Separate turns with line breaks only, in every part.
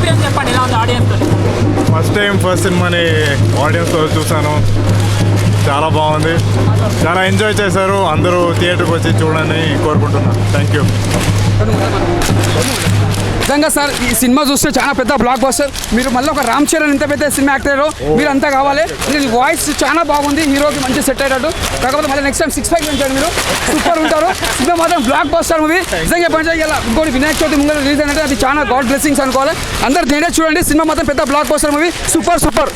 Experience చెప్పండి ఎలా ఉంది ఆడియన్స్
ఫస్ట్ టైం ఫస్ట్ సినిమాని ఆడియన్స్తో చూశాను. చాలా బాగుంది. చాలా ఎంజాయ్ చేశారు. అందరూ థియేటర్కి వచ్చి చూడని కోరుకుంటున్నాను. థ్యాంక్ యూ
నిజంగా సార్ ఈ సినిమా చూస్తే చాలా పెద్ద బ్లాక్ బస్టర్ మీరు మళ్ళీ ఒక రామ్ చరణ్ ఇంత పెద్ద సినిమా యాక్టర్ మీరు అంతా కావాలి. మీరు వాయిస్ చాలా బాగుంది హీరోకి మంచి సెట్ అయ్యేటట్టు కాకపోతే మళ్ళీ నెక్స్ట్ టైం సిక్స్ ఫైవ్ పెంచారు మీరు. సూపర్ ఉంటారు. సినిమా మాత్రం బ్లాక్ బస్టర్ మూవీ నిజంగా ఇలా ఇంకోటి వినాయక చవితి ముందు రిలీజ్ అయినట్టు అది చాలా గాడ్ బ్లెస్సింగ్స్ అనుకోవాలి. అందరు నేనే చూడండి సినిమా మాత్రం పెద్ద blockbuster movie super super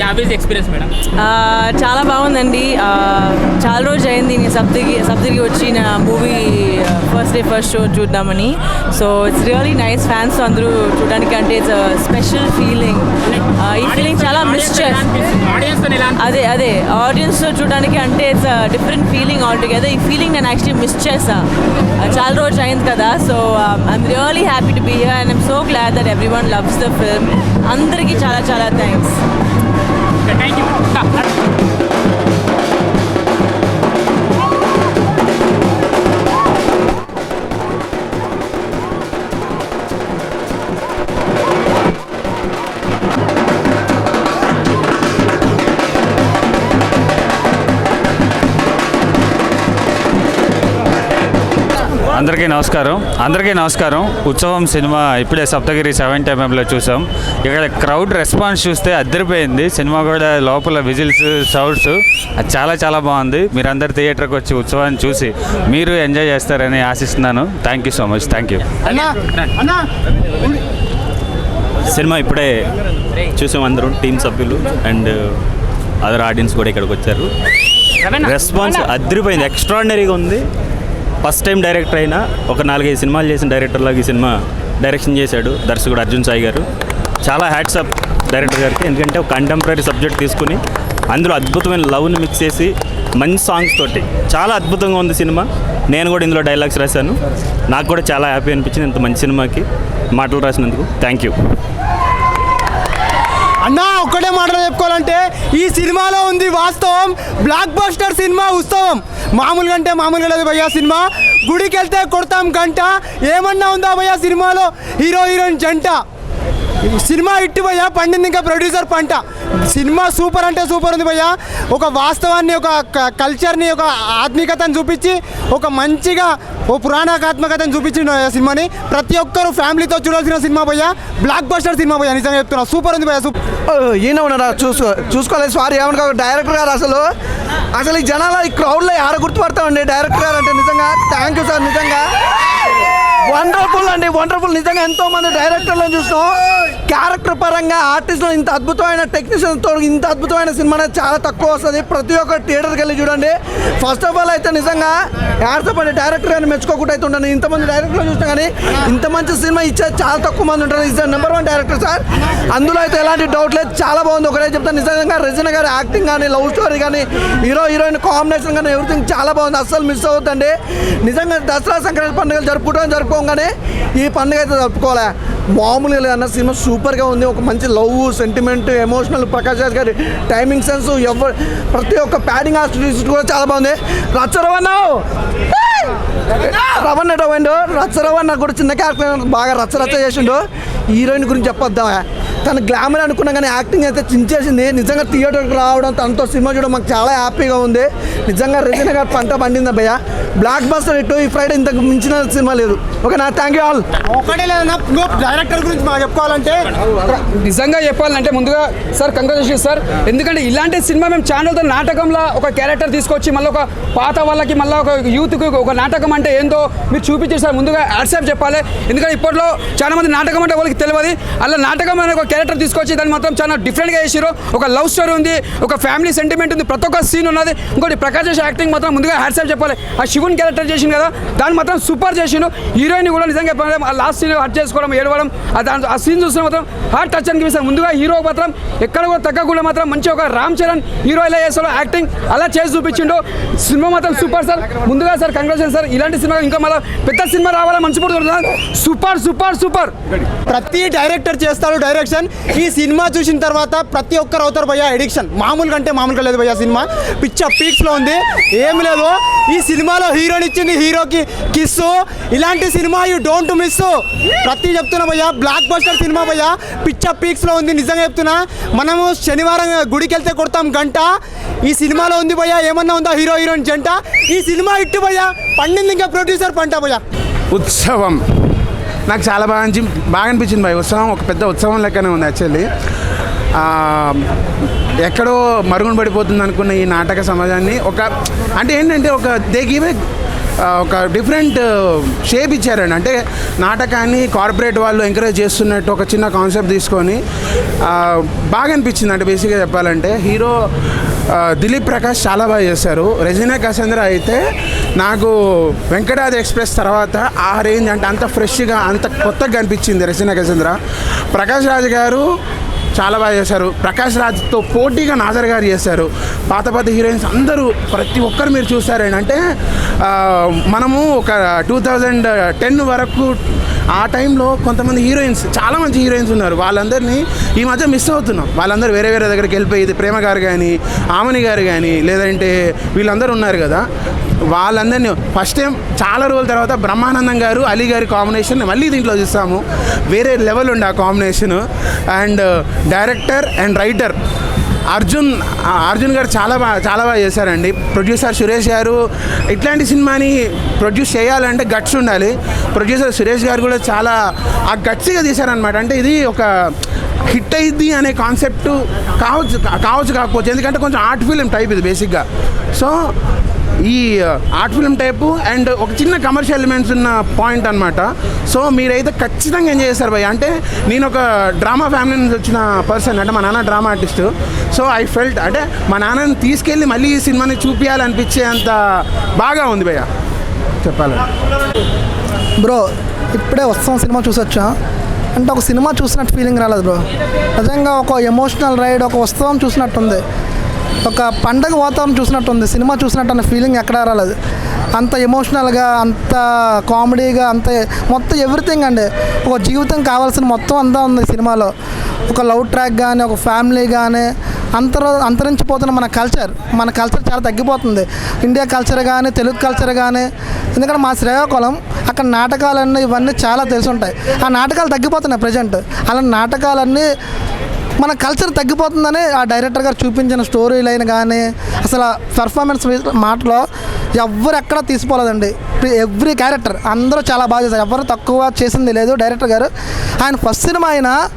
average experience madam
ఆ, చాలా బాగుందండి. ఆ, చాలా రోజు అయింది నేను సప్తగిరి సప్తగిరి వచ్చి నా movie first day first show చూద్దామని. So it's really nice fans అందరూ చూడడానికి అంటే ఇట్స్ స్పెషల్ ఫీలింగ్ ఈ ఫీలింగ్ చాలా మిస్? అదే అదే. ఆడియన్స్ చూడడానికి అంటే it's different feeling all together ఈ ఫీలింగ్ నేను యాక్చువల్లీ మిస్ చేసా Uh, చాలా రోజు అయింది కదా. So I'm really happy to be here and I'm so glad that everyone loves the film అందరికీ చాలా చాలా థ్యాంక్స్
థ్యాంక్ యూ
అందరికీ నమస్కారం. అందరికీ నమస్కారం. ఉత్సవం సినిమా ఇప్పుడే సప్తగిరి సెవెంత్ ఎంఎంలో చూసాం. ఇక్కడ క్రౌడ్ రెస్పాన్స్ చూస్తే అద్దరిపోయింది సినిమా కూడా లోపల విజిల్స్ సౌండ్స్ అది చాలా చాలా బాగుంది. మీరందరు థియేటర్కి వచ్చి ఉత్సవాన్ని చూసి మీరు ఎంజాయ్ చేస్తారని ఆశిస్తున్నాను. Thank you so much thank you
cinema ఇప్పుడే చూసాం అందరం టీం సభ్యులు అండ్ అదర్ ఆడియన్స్ కూడా ఇక్కడికి వచ్చారు. రెస్పాన్స్ అదిరిపోయింది. ఎక్స్ట్రాడినరీగా ఉంది. ఫస్ట్ టైం డైరెక్టర్ అయినా ఒక నాలుగైదు సినిమాలు చేసిన డైరెక్టర్ లాగా ఈ సినిమా డైరెక్షన్ చేశాడు దర్శకుడు అర్జున్ సాయి గారు. చాలా హ్యాట్స్ అప్ డైరెక్టర్ గారికి. ఎందుకంటే ఒక కంటెంపరీ సబ్జెక్ట్ తీసుకుని అందులో అద్భుతమైన లవ్ని మిక్స్ చేసి మంచి సాంగ్స్ తోటి చాలా అద్భుతంగా ఉంది సినిమా. నేను కూడా ఇందులో డైలాగ్స్ రాశాను. నాకు కూడా చాలా హ్యాపీ అనిపించింది ఇంత మంచి సినిమాకి మాటలు రాసినందుకు. థ్యాంక్ యూ
అన్నా ఒక్కటే మాట చెప్పుకోవాలంటే ఈ సినిమాలో ఉంది వాస్తవం. బ్లాక్ బస్టర్ సినిమా ఉత్సవం. మామూలుగా అంటే మామూలుగా లేదు భయ్యా సినిమా. గుడికి వెళ్తే కొడతాం గంట. ఏమన్నా ఉందా భయ్యా సినిమాలో? హీరో హీరోయిన్ జంట. సినిమా హిట్ భయ్యా పండింది ఇంకా ప్రొడ్యూసర్ పంట. సినిమా సూపర్ అంటే సూపర్ ఉంది భయ్యా. ఒక వాస్తవాన్ని ఒక క- కల్చర్ని ఒక ఆత్మికతను చూపించి ఒక మంచిగా ఓ పురాణాత్మకతను చూపించిన సినిమాని. ప్రతి ఒక్కరు ఫ్యామిలీతో చూడాల్సిన సినిమా భయ్యా. బ్లాక్ బస్టర్ సినిమా భయ్యా నిజంగా చెప్తున్నా. సూపర్ ఉంది భయ్యా సూపర్.
ఈయన ఉన్నారా చూసుకో చూసుకోలేదు. సారీ ఏమనుకో డైరెక్టర్ గారు అసలు అసలు ఈ జనాల ఈ క్రౌడ్లో ఆడ గుర్తుపడతామండి? డైరెక్టర్ గారు అంటే నిజంగా థ్యాంక్ యూ సార్ నిజంగా. వండర్ఫుల్ అండి వండర్ఫుల్ నిజంగా ఎంతో మంది డైరెక్టర్లను చూసినాం. క్యారెక్టర్ పరంగా ఆర్టిస్ట్లో ఇంత అద్భుతమైన టెక్నీషియన్తో ఇంత అద్భుతమైన సినిమా అనేది చాలా తక్కువ వస్తుంది. ప్రతి ఒక్క థియేటర్కి వెళ్ళి చూడండి. ఫస్ట్ ఆఫ్ ఆల్ అయితే నిజంగా యాడ్సపండి డైరెక్టర్ గారిని మెచ్చుకోకుండా అయితే ఉంటాను ఇంతమంది డైరెక్టర్లు చూసినా కానీ ఇంత మంచి సినిమా ఇచ్చే చాలా తక్కువ మంది ఉంటారు. Is number one director sir అందులో అయితే ఎలాంటి డౌట్ లేదు. చాలా బాగుంది. ఒకటే చెప్తాను. నిజంగా రజన గారి యాక్టింగ్ కానీ లవ్ స్టోరీ కానీ హీరో హీరోయిన్ కాంబినేషన్ కానీ ఎవ్రీథింగ్ చాలా బాగుంది. అస్సలు మిస్ అవుతుందండి నిజంగా దసరా సంక్రాంతి పండుగలు జరుపుకోవడం జరుపుకోగానే ఈ పండుగ అయితే తప్పుకోలే మామూలుగా లేదన్న సినిమా సూపర్గా ఉంది. ఒక మంచి love sentiment emotional Prakash Raj గారి టైమింగ్ సెన్స్ ఎవరు ప్రతి ఒక్క ప్యాడింగ్ ఆర్టిస్ట్ కూడా చాలా బాగుంది. రచ్చరవన్నావు రవణ రవండు రచ్చరవన్న కూడా చిన్న క్యారెక్టర్ బాగా రచ్చ రచ్చ చేసిండు. హీరోయిన్ గురించి చెప్పొద్దా? తన గ్లామర్ అనుకున్నా కానీ యాక్టింగ్ అయితే చించేసింది. నిజంగా థియేటర్కి రావడం తనతో సినిమా చూడడం మాకు చాలా హ్యాపీగా ఉంది. నిజంగా రెజిన గారు పంట పండింది భయ్య? బ్లాక్ బస్టర్ ఇటు ఈ ఫ్రైడే ఇంతకు మించిన సినిమా లేదు. ఓకే నా థ్యాంక్ యూ ఆల్
ఒకటే లేదన్నా డైరెక్టర్ గురించి మాకు చెప్పుకోవాలంటే
నిజంగా చెప్పాలంటే ముందుగా సార్ కంగ్రాచులేషన్ సార్ ఎందుకంటే ఇలాంటి సినిమా మేము ఛానల్తో నాటకంలో ఒక క్యారెక్టర్ తీసుకొచ్చి మళ్ళీ ఒక పాత వాళ్ళకి మళ్ళీ ఒక యూత్కి ఒక నాటకం అంటే ఏందో మీరు చూపించారు సార్ ముందుగా యాడ్సాప్ చెప్పాలి. ఎందుకంటే ఇప్పట్లో చాలా మంది నాటకం అంటే వాళ్ళకి తెలియదు. అలా నాటకం అనే ఒక క్యారెక్టర్ తీసుకొచ్చి దాన్ని మాత్రం చాలా డిఫరెంట్గా చేసారు ఒక లవ్ స్టోరీ ఉంది ఒక ఫ్యామిలీ సెంటిమెంట్ ఉంది ప్రతి ఒక్క సీన్ ఉన్నది. ఇంకోటి ప్రకాష్ చేసే యాక్టింగ్ మాత్రం ముందుగా హ్యాట్సాప్ చెప్పాలి. ఆ శివుని క్యారెక్టర్ చేసింది కదా దాన్ని మాత్రం సూపర్ చేసిండు. హీరోయిన్ కూడా నిజంగా చెప్పాలి ఆ లాస్ట్ సీన్ హట్ చేసుకోవడం ఏడవడం దాని ఆ సీన్ చూస్తే మాత్రం హార్ట్ టచ్ అనిపిస్తుంది. ముందుగా హీరో మాత్రం ఎక్కడ కూడా తగ్గకుండా మాత్రం మంచి ఒక రామ్ చరణ్ హీరో ఎలా చేస్తాడో యాక్టింగ్ అలా చేసి చూపించిండు. సినిమా మాత్రం సూపర్ సార్ ముందుగా సార్ కంగ్రాచులేషన్ సార్ ఇలాంటి సినిమా ఇంకా మళ్ళీ పెద్ద సినిమా రావాలా మంచి పడుతుంది సూపర్ సూపర్ సూపర్
ప్రతి డైరెక్టర్ చేస్తాడు డైరెక్షన్ అడిక్షన్ ఈ సినిమా చూసిన తర్వాత ప్రతి ఒక్కరు అవుతారు భయ్యా ఎడిక్షన్ మామూలుగా అంటే మామూలుగా లేదు భయ్యా సినిమా. పిచ్చ పీక్స్లో ఉంది. ఏం లేదు. ఈ సినిమాలో హీరోని ఇచ్చింది హీరోకి కిస్ ఇలాంటి సినిమా యూ డోంట్ మిస్. ప్రతి చెప్తున్నా భయ్యా బ్లాక్ బస్టర్ సినిమా భయ్యా. పిచ్చ పీక్స్లో ఉంది నిజంగా చెప్తున్నా. మనము శనివారం గుడికి వెళ్తే కొడతాం గంట. ఈ సినిమాలో ఉంది భయ్యా ఏమన్నా ఉందా హీరో హీరోయిన్ జంట? ఈ సినిమా ఇట్టు భయ్యా. పండింది ఇంకా ప్రొడ్యూసర్ పంట భయ్యా.
ఉత్సవం. నాకు చాలా బాగా అనిపి బాగా అనిపించింది భయ్. ఉత్సవం ఒక పెద్ద ఉత్సవం లెక్కనే ఉంది యాక్చువల్లీ. ఎక్కడో మరుగున పడిపోతుంది అనుకున్న ఈ నాటక సమాజాన్ని ఒక అంటే ఏంటంటే ఒక దే గివ్ ఏ ఒక డిఫరెంట్ షేప్ ఇచ్చారండి. అంటే నాటకాన్ని కార్పొరేట్ వాళ్ళు ఎంకరేజ్ చేస్తున్నట్టు ఒక చిన్న కాన్సెప్ట్ తీసుకొని బాగా అనిపించింది అంటే బేసిక్గా చెప్పాలంటే హీరో దిలీప్ ప్రకాష్ చాలా బాగా చేశారు. రెజినా కసేంద్ర అయితే నాకు వెంకటాది ఎక్స్ప్రెస్ తర్వాత ఆ రేంజ్ అంటే అంత ఫ్రెష్గా అంత కొత్తగా కనిపించింది రెజినా కసేంద్ర. ప్రకాష్ రాజ్ గారు చాలా బాగా చేశారు. ప్రకాష్ రాజ్తో పోటీగా నాజర్ గారు చేశారు. పాత పాత హీరోయిన్స్ అందరూ ప్రతి ఒక్కరు మీరు చూసారేంటంటే మనము ఒక టూ థౌజండ్ టెన్ వరకు ఆ టైంలో కొంతమంది హీరోయిన్స్ చాలా మంచి హీరోయిన్స్ ఉన్నారు. వాళ్ళందరినీ ఈ మధ్య మిస్ అవుతున్నాం. వాళ్ళందరూ వేరే వేరే దగ్గరికి వెళ్ళిపోయి ప్రేమ గారు కానీ ఆమని గారు కానీ లేదంటే వీళ్ళందరూ ఉన్నారు కదా. వాళ్ళందరినీ ఫస్ట్ టైం చాలా రోజుల తర్వాత బ్రహ్మానందం గారు అలీ గారి కాంబినేషన్ మళ్ళీ దీంట్లో చూస్తాము. వేరే లెవెల్ ఉండే ఆ combination and director and writer Arjun Arjun గారు చాలా బాగా చాలా బాగా చేశారండి. ప్రొడ్యూసర్ సురేష్ గారు ఇట్లాంటి సినిమాని ప్రొడ్యూస్ చేయాలంటే గట్స్ ఉండాలి. ప్రొడ్యూసర్ సురేష్ గారు కూడా చాలా ఆ గట్స్గా తీశారనమాట అంటే ఇది ఒక హిట్ అయింది అనే కాన్సెప్ట్ కావచ్చు కావచ్చు కాకపోవచ్చు. ఎందుకంటే కొంచెం ఆర్ట్ ఫిలిం టైప్ ఇది బేసిక్గా. సో ఈ ఆర్ట్ ఫిల్మ్ టైపు అండ్ ఒక చిన్న కమర్షియల్ ఎలిమెంట్స్ ఉన్న పాయింట్ అనమాట సో మీరైతే ఖచ్చితంగా ఎంజాయ్ చేస్తారు భయ్య. అంటే నేను ఒక డ్రామా ఫ్యామిలీ నుంచి వచ్చిన పర్సన్ అంటే మా నాన్న drama artist so I felt అంటే మా నాన్నని తీసుకెళ్ళి మళ్ళీ ఈ సినిమాని చూపించాలనిపించే అంత బాగా ఉంది భయ్య. చెప్పాలి.
బ్రో ఇప్పుడే వస్తాం సినిమా చూసొచ్చా? అంటే ఒక సినిమా చూసినట్టు ఫీలింగ్ రాలేదు బ్రో నిజంగా ఒక ఎమోషనల్ రైడ్ ఒక ఉత్సవం చూసినట్టుంది. ఒక పండగ వాతావరణం చూసినట్టుంది సినిమా చూసినట్టు అన్న ఫీలింగ్ ఎక్కడ రాలేదు. అంత ఎమోషనల్గా అంత కామెడీగా అంత మొత్తం ఎవ్రీథింగ్ అండి. ఒక జీవితం కావాల్సిన మొత్తం అంతా ఉంది సినిమాలో. ఒక లవ్ ట్రాక్ కానీ ఒక ఫ్యామిలీ కానీ అంతర అంతరించిపోతున్న మన కల్చర్ మన కల్చర్ చాలా తగ్గిపోతుంది. ఇండియా కల్చర్ కానీ తెలుగు కల్చర్ కానీ ఎందుకంటే మా శ్రీకాకుళం అక్కడ నాటకాలన్నీ ఇవన్నీ చాలా తెలిసి ఉంటాయి. ఆ నాటకాలు తగ్గిపోతున్నాయి ప్రజెంట్ అలా నాటకాలన్నీ మన కల్చర్ తగ్గిపోతుందని ఆ డైరెక్టర్ గారు చూపించిన స్టోరీ లైన్ కానీ అసలు పెర్ఫార్మెన్స్ మాటలో ఎవ్వరు ఎక్కడ తీసిపోలేదండి. ఎవ్రీ క్యారెక్టర్ అందరూ చాలా బాగా చేశారు. ఎవరు తక్కువ చేసింది లేదు డైరెక్టర్ గారు. ఆయన ఫస్ట్ సినిమా అయినా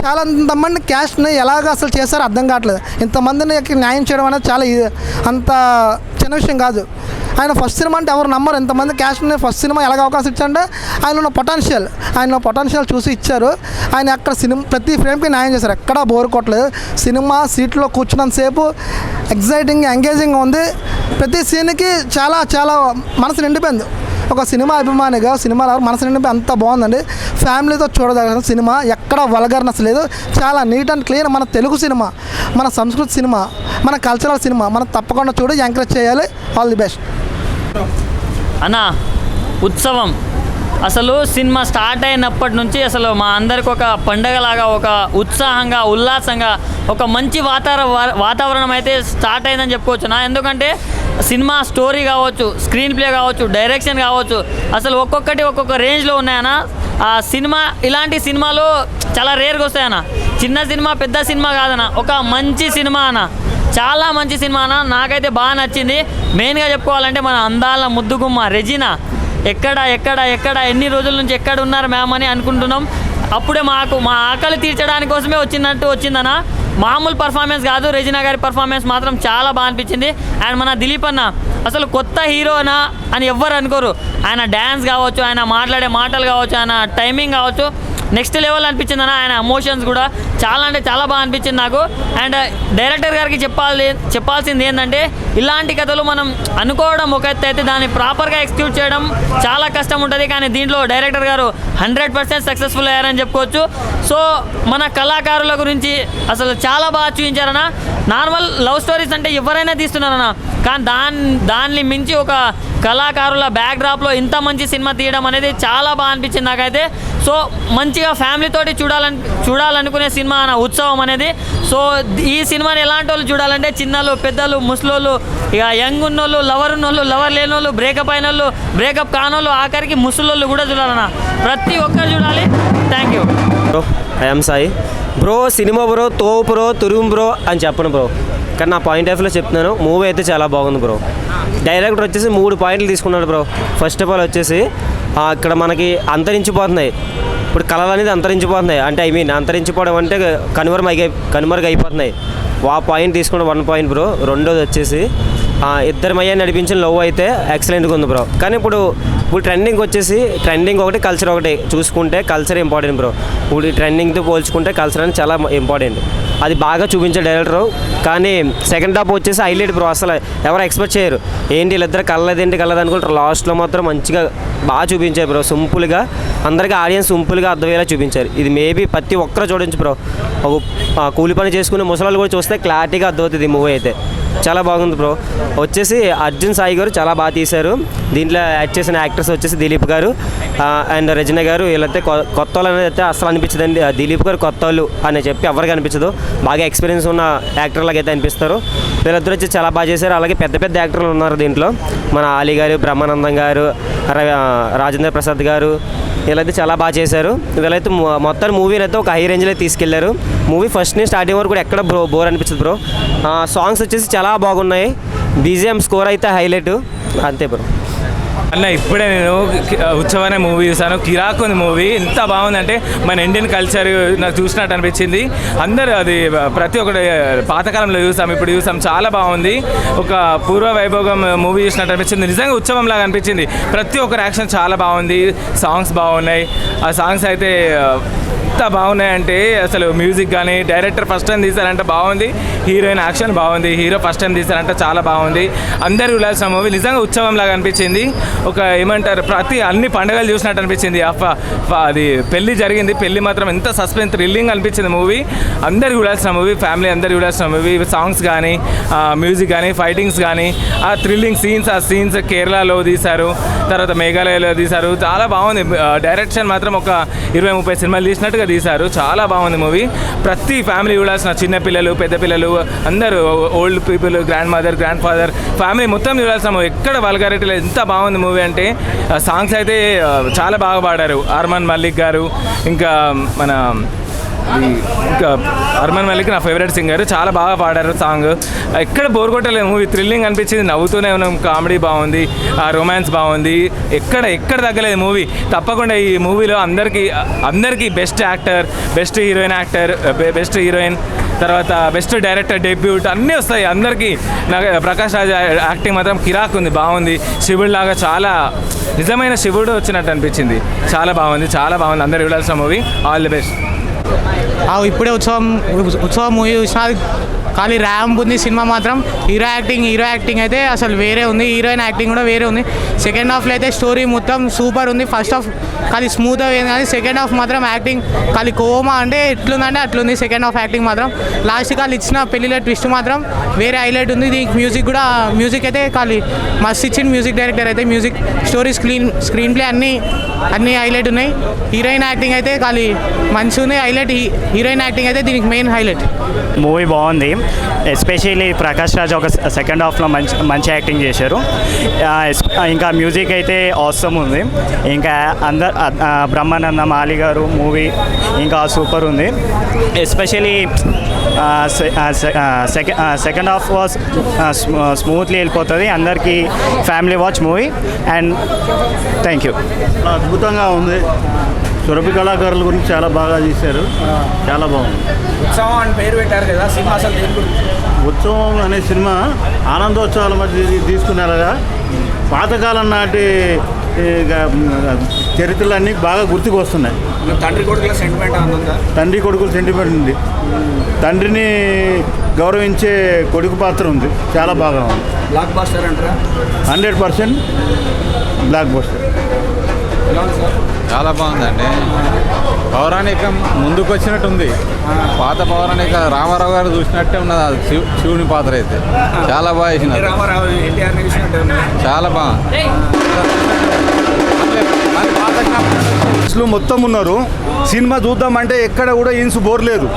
చాలా ఇంతమంది క్యాస్ట్ని ఎలాగ అసలు చేశారో అర్థం కావట్లేదు. ఇంతమందిని న్యాయం చేయడం అనేది చాలా అంత చిన్న విషయం కాదు. ఆయన ఫస్ట్ సినిమా అంటే ఎవరు నమ్మరు. ఎంతమంది క్యాష్ ఉన్న ఫస్ట్ సినిమా ఎలాగ అవకాశం ఇచ్చారంటే ఆయన ఉన్న పొటెన్షియల్ ఆయన పొటెన్షియల్ చూసి ఇచ్చారు. ఆయన అక్కడ సినిమా ప్రతి ఫ్రేమ్కి న్యాయం చేశారు. ఎక్కడా బోర్ కొట్టలేదు. సినిమా సీట్లో కూర్చున్నంతసేపు ఎగ్జైటింగ్ ఎంగేజింగ్ ఉంది. ప్రతి సీన్కి చాలా చాలా మనసు నిండిపోయింది. ఒక సినిమా అభిమానిగా సినిమాలో మనసు నిండిపోయి అంత బాగుందండి. ఫ్యామిలీతో చూడదగిన సినిమా ఎక్కడ వల్గర్నెస్ లేదు. చాలా నీట్ అండ్ క్లీన్ మన తెలుగు సినిమా మన సంస్కృతి సినిమా మన కల్చరల్ సినిమా. మనం తప్పకుండా చూడి ఎంకరేజ్ చేయాలి. ఆల్ ది బెస్ట్
అన్నా ఉత్సవం. అసలు సినిమా స్టార్ట్ అయినప్పటి నుంచి అసలు మా అందరికి ఒక పండగలాగా ఒక ఉత్సాహంగా ఉల్లాసంగా ఒక మంచి వాతావరణ వాతావరణం అయితే స్టార్ట్ అయిందని చెప్పుకోవచ్చు నా. ఎందుకంటే సినిమా స్టోరీ కావచ్చు స్క్రీన్ ప్లే కావచ్చు డైరెక్షన్ కావచ్చు అసలు ఒక్కొక్కటి ఒక్కొక్క రేంజ్లో ఉన్నాయన్న ఆ సినిమా ఇలాంటి సినిమాలు చాలా రేర్గా వస్తాయన్న చిన్న సినిమా పెద్ద సినిమా కాదన్న. ఒక మంచి సినిమా అన్న. చాలా మంచి సినిమా అన్న. నాకైతే బాగా నచ్చింది. మెయిన్గా చెప్పుకోవాలంటే మన అందాల ముద్దుగుమ్మ రెజినా. ఎక్కడ ఎక్కడ ఎక్కడ ఎన్ని రోజుల నుంచి ఎక్కడ ఉన్నారు మ్యామ్ అని అనుకుంటున్నాం. అప్పుడే మాకు మా ఆకలి తీర్చడానికి కోసమే వచ్చినట్టు వచ్చిందన్న. మామూలు పర్ఫార్మెన్స్ కాదు. రెజినా గారి పర్ఫార్మెన్స్ మాత్రం చాలా బాగా అనిపించింది. అండ్ మన దిలీప్ అన్న అసలు కొత్త హీరోనా అని ఎవ్వరు అనుకోరు. ఆయన డ్యాన్స్ కావచ్చు ఆయన మాట్లాడే మాటలు కావచ్చు ఆయన టైమింగ్ కావచ్చు. నెక్స్ట్ లెవెల్ అనిపించింది అన్న ఆయన ఎమోషన్స్ కూడా. చాలా అంటే చాలా బాగా అనిపించింది నాకు. అండ్ డైరెక్టర్ uh, గారికి చెప్పాలి చెప్పాల్సింది ఏంటంటే ఇలాంటి కథలు మనం అనుకోవడం ఒక ఎత్తు అయితే దాన్ని ప్రాపర్గా ఎక్స్క్యూట్ చేయడం చాలా కష్టం ఉంటుంది. కానీ దీంట్లో డైరెక్టర్ గారు హండ్రెడ్ పర్సెంట్ సక్సెస్ఫుల్ అయ్యారని చెప్పుకోవచ్చు. సో మన కళాకారుల గురించి అసలు చాలా బాగా చూపించారన్న. నార్మల్ లవ్ స్టోరీస్ అంటే ఎవరైనా తీస్తున్నారన్న. కానీ దాని దాన్ని మించి ఒక కళాకారుల బ్యాక్డ్రాప్లో ఇంత మంచి సినిమా తీయడం అనేది చాలా బాగా అనిపించింది నాకైతే. సో మంచిగా ఫ్యామిలీతోటి చూడాలని చూడాలనుకునే సినిమా సినిమా అన్న ఉత్సవం అనేది. సో ఈ సినిమాని ఎలాంటి వాళ్ళు చూడాలంటే చిన్నలు పెద్దలు ముసలోళ్ళు ఇక యంగ్ ఉన్నోళ్ళు లవర్ ఉన్నోళ్ళు లవర్ లేని వాళ్ళు బ్రేకప్ అయిన వాళ్ళు బ్రేకప్ కానోళ్ళు ఆఖరికి ముసలోళ్ళు కూడా చూడాలన్న. ప్రతి ఒక్కరు చూడాలి. Thank you
bro I'm Sai bro cinema bro తో బ్రో తురుం బ్రో అని చెప్పను బ్రో కానీ నా పాయింట్ ఆఫ్లో చెప్తున్నాను మూవీ అయితే చాలా బాగుంది బ్రో. డైరెక్టర్ వచ్చేసి మూడు పాయింట్లు తీసుకున్నాడు బ్రో. ఫస్ట్ ఆఫ్ ఆల్ వచ్చేసి ఇక్కడ మనకి అంతరించిపోతున్నాయి. ఇప్పుడు కళలు అనేది అంతరించిపోతున్నాయి. అంటే ఐ మీన్ అంతరించిపోవడం అంటే కనుమరుగై కనుమరుగైపోతున్నాయి ఆ పాయింట్ తీసుకున్న వన్ పాయింట్ బ్రో. రెండోది వచ్చేసి ఇద్దరు మయ్య నడిపించిన లవ్ అయితే ఎక్సలెంట్గా ఉంది బ్రో కానీ ఇప్పుడు ఇప్పుడు ట్రెండింగ్ వచ్చేసి ట్రెండింగ్ ఒకటి కల్చర్ ఒకటి చూసుకుంటే కల్చర్ ఇంపార్టెంట్ బ్రో ఇప్పుడు ఈ ట్రెండింగ్తో పోల్చుకుంటే కల్చర్ అనేది చాలా ఇంపార్టెంట్ అది బాగా చూపించే డైరెక్టర్ కానీ సెకండ్ హాఫ్ వచ్చేసి హైలైట్ బ్రో అసలు ఎవరు ఎక్స్పెక్ట్ చేయరు. ఏంటి వీళ్ళిద్దరు కళ్ళదేంటి కలదు అనుకుంటారు. లాస్ట్లో మాత్రం మంచిగా బాగా చూపించారు బ్రో సింపుల్గా. అందరికీ ఆడియన్స్ సింపుల్గా అర్థమయ్యేలా చూపించారు. ఇది మేబీ ప్రతి ఒక్కరు చూడొచ్చు బ్రో ఆ, కూలి పని చేసుకునే ముసలాళ్ళు కూడా చూస్తే క్లారిటీగా అర్థమవుతుంది ఈ మూవీ అయితే. చాలా బాగుంది బ్రో వచ్చేసి అర్జున్ సాయి గారు చాలా బాగా తీశారు. దీంట్లో యాక్ట్ చేసిన యాక్టర్స్ వచ్చేసి దిలీప్ గారు అండ్ రజన గారు వీళ్ళైతే కొత్త వాళ్ళు అనేది అయితే అసలు అనిపించదండి. దిలీప్ గారు కొత్త వాళ్ళు అని చెప్పి ఎవరికి అనిపించదు. బాగా ఎక్స్పీరియన్స్ ఉన్న యాక్టర్లాగా అయితే అనిపిస్తారు. వీళ్ళిద్దరు వచ్చి చాలా బాగా చేశారు. అలాగే పెద్ద పెద్ద యాక్టర్లు ఉన్నారు దీంట్లో. మన ఆలీ గారు బ్రహ్మానందం గారు రాజేంద్ర ప్రసాద్ గారు వీళ్ళైతే చాలా బాగా చేశారు. వీళ్ళైతే మొత్తం మూవీని అయితే ఒక హై రేంజ్లో తీసుకెళ్ళారు. మూవీ ఫస్ట్ నుంచి స్టార్టింగ్ వరకు కూడా ఎక్కడ బ్రో బోర్ అనిపించదు బ్రో. సాంగ్స్ వచ్చేసి చాలా బాగున్నాయి. బీజిఎం స్కోర్ అయితే హైలైట్. అంతే బ్రో.
అన్న ఇప్పుడే నేను ఉత్సవానే మూవీ చూసాను కిరాక్ ఉంది మూవీ. ఎంత బాగుందంటే మన ఇండియన్ కల్చర్ నాకు చూసినట్టు అనిపించింది. అందరూ అది ప్రతి ఒక్కటి పాతకాలంలో చూసాం ఇప్పుడు చూసాం. చాలా బాగుంది. ఒక పూర్వ వైభోగం మూవీ చూసినట్టు అనిపించింది. నిజంగా ఉత్సవం లాగా అనిపించింది. ప్రతి ఒక్కరి యాక్షన్ చాలా బాగుంది. సాంగ్స్ బాగున్నాయి. ఆ సాంగ్స్ అయితే ఎంత బాగున్నాయంటే అసలు మ్యూజిక్ కానీ డైరెక్టర్ ఫస్ట్ టైం తీశారంటే బాగుంది హీరోయిన్ యాక్షన్ బాగుంది హీరో ఫస్ట్ టైం తీశారంటే చాలా బాగుంది. అందరు చూడాల్సిన మూవీ నిజంగా ఉత్సవం లాగా అనిపించింది. ఒక ఏమంటారు ప్రతి అన్ని పండుగలు చూసినట్టు అనిపించింది. ఆ ఫ- ఫ- అది పెళ్ళి జరిగింది పెళ్ళి మాత్రం ఎంత సస్పెన్స్ థ్రిల్లింగ్ అనిపించింది మూవీ. అందరు చూడాల్సిన మూవీ ఫ్యామిలీ అందరు చూడాల్సిన మూవీ సాంగ్స్ కానీ మ్యూజిక్ కానీ ఫైటింగ్స్ కానీ ఆ థ్రిల్లింగ్ సీన్స్ ఆ సీన్స్ కేరళలో తీశారు తర్వాత మేఘాలయలో తీశారు చాలా బాగుంది. డైరెక్షన్ మాత్రం ఒక ఇరవై ముప్పై సినిమాలు తీసినట్టుగా తీశారు. చాలా బాగుంది మూవీ. ప్రతి ఫ్యామిలీ చూడాల్సిన చిన్న పిల్లలు పెద్ద పిల్లలు అందరూ old people grandmother grandfather family మొత్తం చూడాల్సిన మూవీ. ఎక్కడ వల్గారిటీ లేదు. ఎంత బాగుంది మూవీ అంటే సాంగ్స్ అయితే చాలా బాగా పాడారు. అర్మన్ మల్లిక్ గారు ఇంకా మన అర్మన్ మలిక్ నా ఫేవరెట్ సింగర్ చాలా బాగా పాడారు సాంగ్ ఎక్కడ బోర్ కొట్టలేదు మూవీ థ్రిల్లింగ్ అనిపించింది. నవ్వుతూనే ఉన్నాం. కామెడీ బాగుంది. ఆ రొమాన్స్ బాగుంది. ఎక్కడ ఎక్కడ తగ్గలేదు మూవీ తప్పకుండా ఈ మూవీలో అందరికీ అందరికీ best actor best heroine actor best heroine తర్వాత బెస్ట్ డైరెక్టర్ డెబ్యూట్ అన్నీ వస్తాయి. అందరికీ నాకు ప్రకాష్ రాజ్ యాక్టింగ్ మాత్రం కిరాక్ ఉంది. బాగుంది. శివుడు లాగా చాలా నిజమైన శివుడు వచ్చినట్టు అనిపించింది. చాలా బాగుంది. చాలా బాగుంది. అందరు చూడాల్సిన మూవీ ఆల్ ది బెస్ట్
ఇప్పుడే ఉత్సవం ఉత్సవం మూవీ చూసిన ఖాళీ ర్యాంప్ ఉంది సినిమా మాత్రం. హీరో యాక్టింగ్ హీరో యాక్టింగ్ అయితే అసలు వేరే ఉంది. హీరోయిన్ యాక్టింగ్ కూడా వేరే ఉంది. సెకండ్ హాఫ్లో అయితే స్టోరీ మొత్తం సూపర్ ఉంది. ఫస్ట్ హాఫ్ ఖాళీ స్మూత్ అయింది కానీ సెకండ్ హాఫ్ మాత్రం యాక్టింగ్ ఖాళీ కోమా అంటే ఎట్లుందంటే అట్లుంది సెకండ్ హాఫ్ యాక్టింగ్ మాత్రం. లాస్ట్ ఖాళీ ఇచ్చిన పెళ్ళిలో ట్విస్ట్ మాత్రం వేరే హైలైట్ ఉంది. దీనికి మ్యూజిక్ కూడా మ్యూజిక్ అయితే ఖాళీ. మస్త్ ఇచ్చిన మ్యూజిక్ డైరెక్టర్ అయితే. Music story screen screenplay అన్నీ అన్నీ హైలైట్ ఉన్నాయి. హీరోయిన్ యాక్టింగ్ అయితే ఖాళీ. మంచిగా ఉంది హైలైట్ హీరోయిన్ యాక్టింగ్ అయితే దీనికి మెయిన్ హైలైట్
మూవీ బాగుంది. ఎస్పెషల్లీ ప్రకాష్ రాజ్ ఒక సెకండ్ హాఫ్లో మంచి మంచి యాక్టింగ్ చేశారు. ఇంకా మ్యూజిక్ అయితే అవసరం ఉంది. ఇంకా అందరు బ్రహ్మానందం ఆలి గారు మూవీ ఇంకా సూపర్ ఉంది. Especially second half was smoothly వెళ్ళిపోతుంది. అందరికీ family watch movie. And thank you
అద్భుతంగా ఉంది. సురభి కళాకారుల గురించి చాలా బాగా తీశారు చాలా బాగుంది.
ఉత్సవం అని పేరు పెట్టారు కదా సినిమా అసలు
ఉత్సవం అనే సినిమా ఆనందోత్సవాల మధ్య తీ- తీసుకున్నారుగా పాతకాలం నాటి చరిత్రలన్నీ బాగా గుర్తుకు వస్తున్నాయి
తండ్రి కొడుకుల సెంటిమెంట్
తండ్రి కొడుకుల సెంటిమెంట్ ఉంది. తండ్రిని గౌరవించే కొడుకు పాత్ర ఉంది. చాలా బాగా ఉంది.
బ్లాక్ బాస్టర్ అంటారా?
హండ్రెడ్ పర్సెంట్ బ్లాక్ బస్టర్
చాలా బాగుందండి. పౌరాణికం ముందుకు వచ్చినట్టు ఉంది పాత పౌరాణిక రామారావు గారు చూసినట్టే ఉన్నది అది శివ- శివుని పాత్ర అయితే. చాలా బాగా
రామారావు చూసినట్టు
చాలా బాగుంది
మొత్తం ఉన్నారు. సినిమా చూద్దామంటే ఎక్కడ కూడా ఇన్స్ బోర్ లేదు.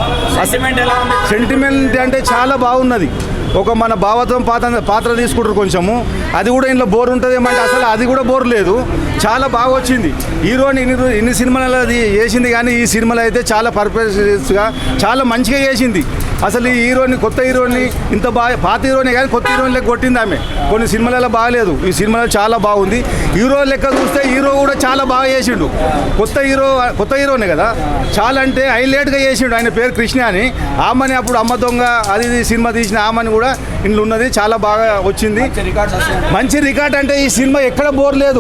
సెంటిమెంట్ అంటే చాలా బాగున్నది. ఒక మన భావత్వం పాత్ర పాత్ర తీసుకుంటారు కొంచెము. అది కూడా ఇంట్లో బోర్ ఉంటుంది ఏమంటే అసలు అది కూడా బోర్ లేదు. చాలా బాగా వచ్చింది. హీరోని ఇన్ని రో- ఇన్ని సినిమాలు అది చేసింది కానీ ఈ సినిమాలో అయితే చాలా పర్ఫెక్ట్గా చాలా మంచిగా చేసింది. అసలు ఈ హీరోని కొత్త హీరోని ఇంత బాగా పాత హీరోని కానీ కొత్త హీరోని లెక్క కొట్టింది ఆమె. కొన్ని సినిమాలలో బాగాలేదు. ఈ సినిమాలో చాలా బాగుంది. హీరో లెక్క చూస్తే హీరో కూడా చాలా బాగా చేసిండు. కొత్త హీరో కొత్త హీరోనే కదా. చాలా అంటే హైలైట్గా చేసిండు. ఆయన పేరు కృష్ణ అని. ఆమెని అప్పుడు అమ్మ దొంగ అది ఇది సినిమా తీసిన ఆమెని కూడా ఇంట్లో ఉన్నది. చాలా బాగా వచ్చింది. మంచి రికార్డ్ అంటే ఈ సినిమా ఎక్కడ బోర్ లేదు.